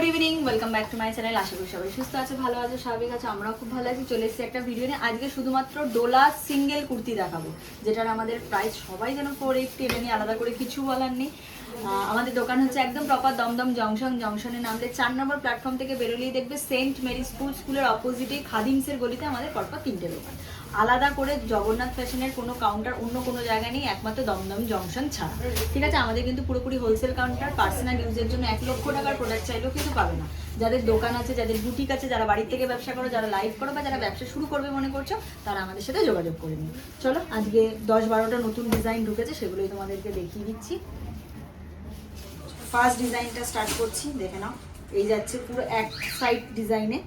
Good evening welcome back to my channel আশা করি সবাই সুস্থ আছে, ভালো আছে, স্বাভাবিক আছে, আমরাও খুব ভালো আছি। চলে এসেছি একটা ভিডিও নিয়ে। আজকে শুধুমাত্র ডোলা সিঙ্গেল কুর্তি দেখাবো, যেটার আমাদের প্রাইস সবাই যেন ফোর এইটটি এটা নিয়ে আলাদা করে কিছু বলার নেই। আমাদের দোকান হচ্ছে একদম প্রপার দমদম জংশন জংশনে নামলে চার নম্বর প্ল্যাটফর্ম থেকে বেরোলেই দেখবে সেন্ট মেরি স্কুল স্কুলের অপোজিটে খাদিমসের গলিতে আমাদের পরপর তিনটে দোকান। আলাদা করে জগন্নাথ ফ্যাশনের কোনো কাউন্টার অন্য কোনো জায়গায় নেই, একমাত্র দমদম জংশন ছাড়া। ঠিক আছে, আমাদের কিন্তু পুরোপুরি হোলসেল কাউন্টার পার্সোনাল ইউজের জন্য এক লক্ষ টাকার প্রোডাক্ট চাইলেও কিন্তু পাবে না। যাদের দোকান আছে, যাদের বুটিক আছে, যারা বাড়ির থেকে ব্যবসা করো, যারা লাইভ করো বা যারা ব্যবসা শুরু করবে মনে করছ, তারা আমাদের সাথে যোগাযোগ করে নিন চলো, আজকে দশ বারোটা নতুন ডিজাইন ঢুকেছে, সেগুলোই তোমাদেরকে দেখিয়ে দিচ্ছি। ফার্স্ট ডিজাইনটা স্টার্ট করছি, দেখে নাও। এই যাচ্ছে পুরো এক সাইড ডিজাইনে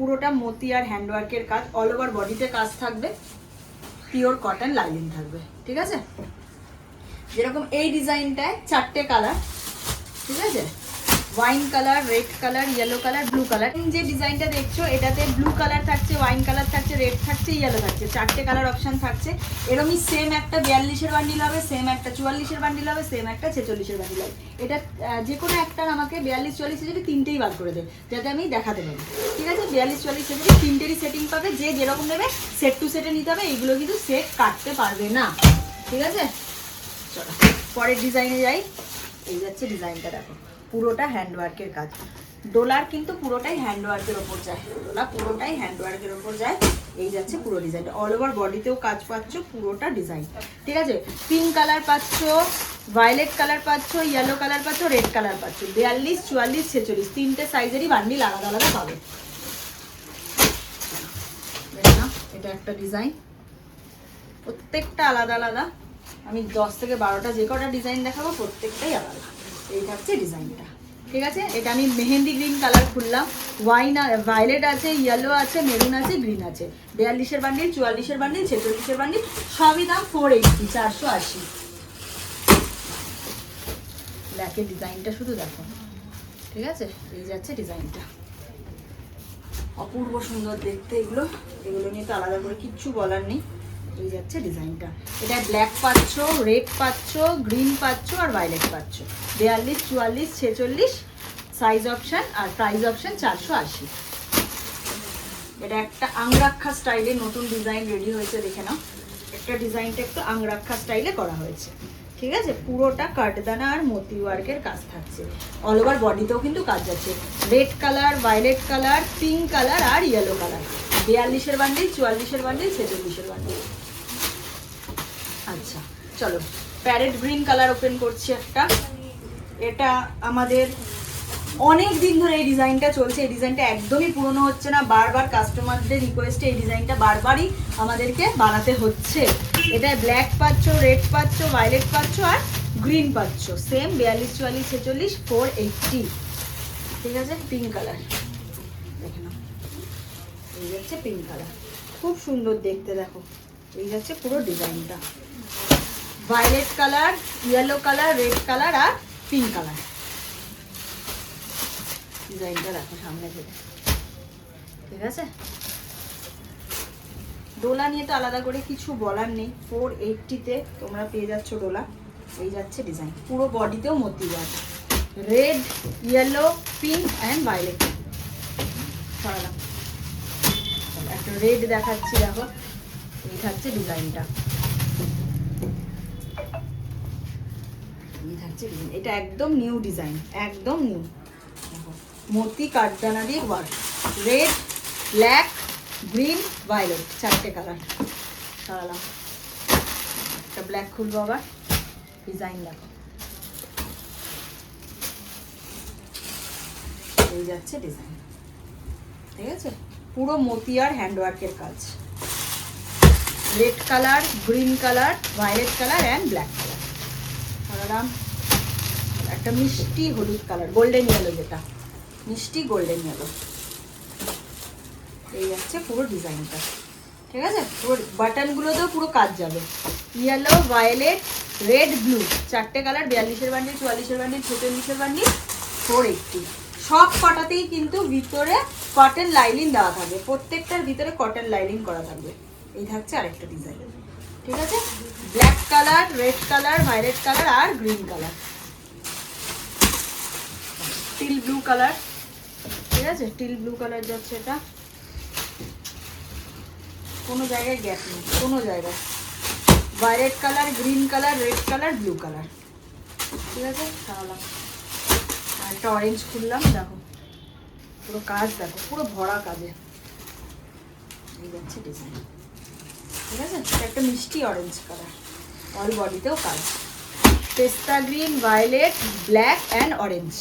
পুরোটা মতি আর হ্যান্ডওয়ার্কের কাজ অল ওভার বডিতে কাজ থাকবে পিওর কটন লাইনিং থাকবে, ঠিক আছে? যেরকম এই ডিজাইনটায় চারটে কালার ঠিক আছে? Wine colour red colour yellow colour blue colour যে ডিজাইনটা দেখছ, এটাতে ব্লু কালার থাকছে ওয়াইন কালার থাকছে রেড থাকছে ইয়েলো থাকছে। চারটে কালার অপশন থাকছে। এরমই সেম একটা বিয়াল্লিশের বান্ডিল হবে সেম একটা চুয়াল্লিশের বান্ডিল হবে সেম একটা ছেচল্লিশের বান্ডিল হবে। এটা যে কোনো একটা আমাকে বিয়াল্লিশ, চুয়াল্লিশ যদি তিনটেই বার করে দেবে যাতে আমি দেখাতে পারি। ঠিক আছে? বিয়াল্লিশ, চুয়াল্লিশ যদি তিনটেরই সেটিং পাবে, যে যেরকম নেবে সেট টু সেটে নিতে হবে, এইগুলো কিন্তু সেট কাটতে পারবে না। ঠিক আছে? চলো, পরের ডিজাইনে যাই। এই যাচ্ছে ডিজাইনটা দেখো। পুরোটা হ্যান্ডওয়ার্কের কাজ। ডোলার কিন্তু পুরোটাই হ্যান্ডওয়ার্কের ওপর যায়। ডোলা পুরোটাই হ্যান্ডওয়ার্কের ওপর যায়। এই যাচ্ছে পুরো ডিজাইনটা অল ওভার বডিতেও কাজ পাচ্ছ, পুরোটা ডিজাইন ঠিক আছে? পিঙ্ক কালার পাচ্ছ ভায়োলেট কালার পাচ্ছ ইয়েলো কালার পাচ্ছ রেড কালার পাচ্ছ। বিয়াল্লিশ, চুয়াল্লিশ, ছেচল্লিশ। তিনটে সাইজেরই বান্ডিল আলাদা আলাদা পাবে। এটা একটা ডিজাইন প্রত্যেকটা আলাদা আলাদা। আমি দশ থেকে বারোটা যে কটা ডিজাইন দেখাবো, প্রত্যেকটাই আলাদা। এই হচ্ছে ডিজাইনটা। ঠিক আছে? এটা আমি মেহেন্দি গ্রিন কালার খুললাম। ওয়াইন ভায়োলেট আছে ইয়েলো আছে মেরুন আছে গ্রিন আছে। বিয়াল্লিশের বান্ডিল চুয়াল্লিশের বান্ডিল ছেচল্লিশের বান্ডিল সবই দাম ফোর এইটটি চারশো আশি। ব্ল্যাকের ডিজাইনটা শুধু দেখো। ঠিক আছে? এই যাচ্ছে ডিজাইনটা। অপূর্ব সুন্দর দেখতে এগুলো। এগুলো নিয়ে তো আলাদা করে কিচ্ছু বলার নেই। এই যাচ্ছে ডিজাইনটা। এটা ব্ল্যাক পাচ্ছ রেড পাচ্ছ গ্রিন পাচ্ছ আর ভায়োলেট পাচ্ছ। বিয়াল্লিশ, চুয়াল্লিশ, ছেচল্লিশ সাইজ অপশান আর প্রাইস অপশান চারশো আশি। এটা একটা আংরাক্ষা স্টাইলে নতুন ডিজাইন রেডি হয়েছে, দেখে নাও। একটা ডিজাইনটা একটু আংরাক্ষা স্টাইলে করা হয়েছে। ঠিক আছে? পুরোটা কাঠদানা আর মতি ওয়ার্কের কাজ থাকছে। অল ওভার বডিতেও কিন্তু কাজ যাচ্ছে red colour violet colour pink colour আর ইয়েলো কালার বিয়াল্লিশের বান্ডিল চুয়াল্লিশের বান্ডিল ছেচল্লিশের বান্ডিল আচ্ছা চলো। প্যারেট গ্রিন কালার ওপেন করছি একটা। এটা আমাদের অনেক দিন ধরে এই ডিজাইনটা চলছে। এই ডিজাইনটা একদমই পুরনো হচ্ছে না। বারবার কাস্টমারদের রিকোয়েস্টে এই ডিজাইনটা বারবারই আমাদেরকে বানাতে হচ্ছে। এটা ব্ল্যাক পাচ্ছ রেড পাচ্ছ ভায়োলেট পাচ্ছ আর গ্রিন পাচ্ছ। সেম বিয়াল্লিশ চুয়াল্লিশ ছেচল্লিশ ফোর এইটটি ঠিক আছে? পিঙ্ক কালার দেখে নাও। এই যাচ্ছে পিঙ্ক কালার খুব সুন্দর দেখতে, দেখো। এই যাচ্ছে পুরো ডিজাইনটা violet colour yellow colour red colour আর পিঙ্ক কালার ডিজাইনটা দেখো সামনে থেকে। ঠিক আছে? ডোলা নিয়ে তো আলাদা করে কিছু বলার নেই। ফোর এইটটিতে তোমরা পেয়ে যাচ্ছ ডোলা। এই যাচ্ছে ডিজাইন পুরো বডিতেও মতি work red yellow pink and violet সরালাম। একটা রেড দেখাচ্ছি, দেখো। এই থাকছে ডিজাইনটা এই থাকছে এটা একদম নিউ ডিজাইন একদম নিউ মতি কাঠদানা দিয়ে work red black green violet চারটে কালার সরালাম একটা ব্ল্যাক খুলবো আবার। ডিজাইন দেখো। এই যাচ্ছে ডিজাইন ঠিক আছে? পুরো মতি আর হ্যান্ডওয়ার্কের কাজ। Red colour green colour violet colour and black colour সরালাম একটা মিষ্টি হলুদ কালার গোল্ডেন ইয়েলো যেটা। মিষ্টি গোল্ডেন ইয়েলো এই যাচ্ছে পুরো ডিজাইনটা। ঠিক আছে? পুরো বাটনগুলোতেও পুরো কাজ যাবে। ইয়েলো ভায়োলেট রেড ব্লু চারটে কালার, বিয়াল্লিশের বান্ডিল, চুয়াল্লিশের বান্ডিল, ছেচল্লিশের বান্ডিল ফোর এইটটি সব কটাতেই কিন্তু ভিতরে কটন লাইলিং দেওয়া থাকবে। প্রত্যেকটার ভিতরে কটন লাইলিং করা থাকবে। এই থাকছে আরেকটা ডিজাইন ঠিক আছে? Black colour red colour violet colour আর green colour steel blue colour ঠিক আছে? টিল ব্লু কালার যাচ্ছে এটা। কোনো জায়গায় গ্যাপ নেই, কোনো জায়গায়। Violet colour green colour red colour blue colour ঠিক আছে? সারালাম আর একটা অরেঞ্জ খুললাম, দেখো। পুরো কাজ দেখো, পুরো ভরা কাজে। এই যাচ্ছে ডিজাইন ঠিক আছে? একটা মিষ্টি অরেঞ্জ কালার অল বডিতেও কাজ পেস্তা green violet black and orange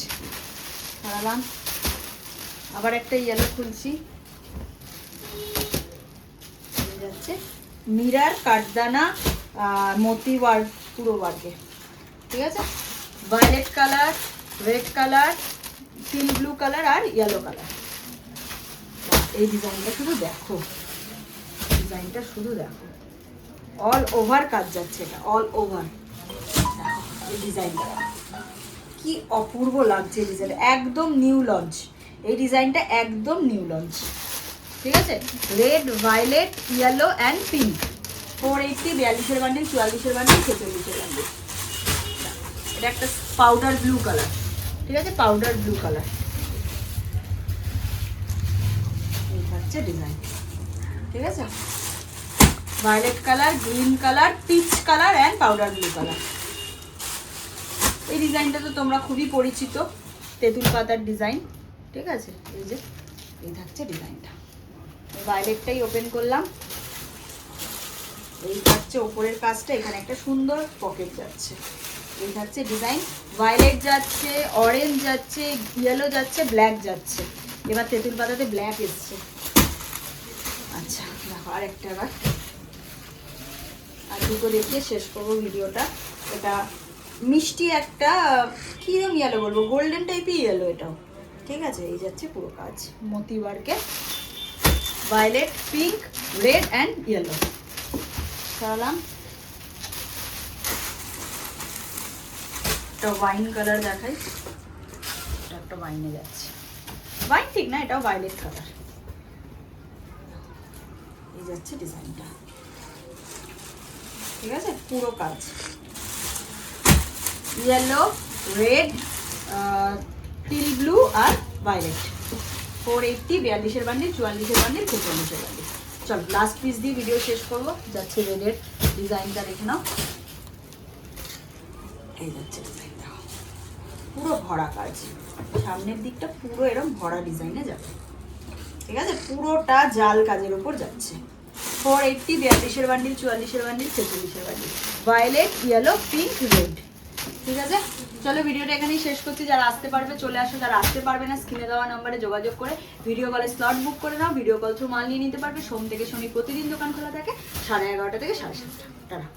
সারালাম আবার একটা ইয়েলো খুলছি। যাচ্ছে। মিরার কাঠদানা মতি ওয়ার্ক পুরো ওয়ার্কে ঠিক আছে? Violet colour red colour teal blue colour আর ইয়েলো কালার এই ডিজাইনটা শুধু দেখো। ডিজাইনটা শুধু দেখো। অল ওভার কাজ যাচ্ছে এটা অল ওভার এই ডিজাইনটা। কি অপূর্ব লাগছে ডিজাইন একদম নিউ লঞ্চ এই ডিজাইনটা একদম নিউ লঞ্চ ঠিক আছে? Red violet yellow and pink four eighty বিয়াল্লিশের bundle চুয়াল্লিশের বান্ডিল ছেচল্লিশের বান্ডিল এটা একটা পাউডার ব্লু কালার ঠিক আছে? পাউডার ব্লু কালার এই হচ্ছে ডিজাইন ঠিক আছে? Violet colour green colour peach colour and powder blue colour এই ডিজাইনটা তো তোমরা খুবই পরিচিত, তেঁতুল পাতার ডিজাইন ঠিক আছে? এই যে, এই থাকছে ডিজাইনটা ভায়োলেটটাই ওপেন করলাম। এই থাকছে ওপরের কাজটা, এখানে একটা সুন্দর পকেট যাচ্ছে। এই থাকছে ডিজাইন ভায়োলেট যাচ্ছে অরেঞ্জ যাচ্ছে ইয়েলো যাচ্ছে ব্ল্যাক যাচ্ছে। এবার তেঁতুল পাতাতে ব্ল্যাক এসছে। আচ্ছা দেখো আর একটা আর দুটো দেখিয়ে শেষ করব ভিডিওটা। এটা মিষ্টি একটা কিরম ইয়েলো বলব? গোল্ডেন টাইপই ইয়েলো এটাও। ঠিক আছে? এই যাচ্ছে পুরো কাজ। মতি ওয়ার্কে violet pink red and yellow চালাম একটা ওয়াইন কালার দেখাই। এটা একটা ওয়াইনে যাচ্ছে। ওয়াইন ঠিক না এটাও ভায়োলেট কালার এই যাচ্ছে ডিজাইনটা ঠিক আছে? পুরো কাজ। ইয়েলো রেড টিল ব্লু আর ভায়োলেট ফোর এইটটি বিয়াল্লিশের বান্ডিল, চুয়াল্লিশের বান্ডিল ছেচল্লিশের বান্ডিল। চল লাস্ট পিস দিয়ে ভিডিও শেষ করব। যাচ্ছে রেডের ডিজাইনটা দেখে নাও। এই যাচ্ছে ডিজাইনটা পুরো ভরা কাজ। সামনের দিকটা পুরো এরকম ভরা ডিজাইনে যাবে। ঠিক আছে? পুরোটা জাল কাজের উপর যাচ্ছে। ফোর এইটটি বিয়াল্লিশের বান্ডিল চুয়াল্লিশের bundle ছেচল্লিশের bundle violet yellow pink red ঠিক আছে? চলো ভিডিওটা এখানেই শেষ করছি। যারা আসতে পারবে, চলে আসো। যারা আসতে পারবে না, স্ক্রিনে দেওয়া নম্বরে যোগাযোগ করে ভিডিও কলে স্লট বুক করে নাও। ভিডিও কল থ্রু মাল নিয়ে নিতে পারবে। সোম থেকে শনি প্রতিদিন দোকান খোলা থাকে, সাড়ে এগারোটা থেকে সাড়ে সাতটা। টাটা।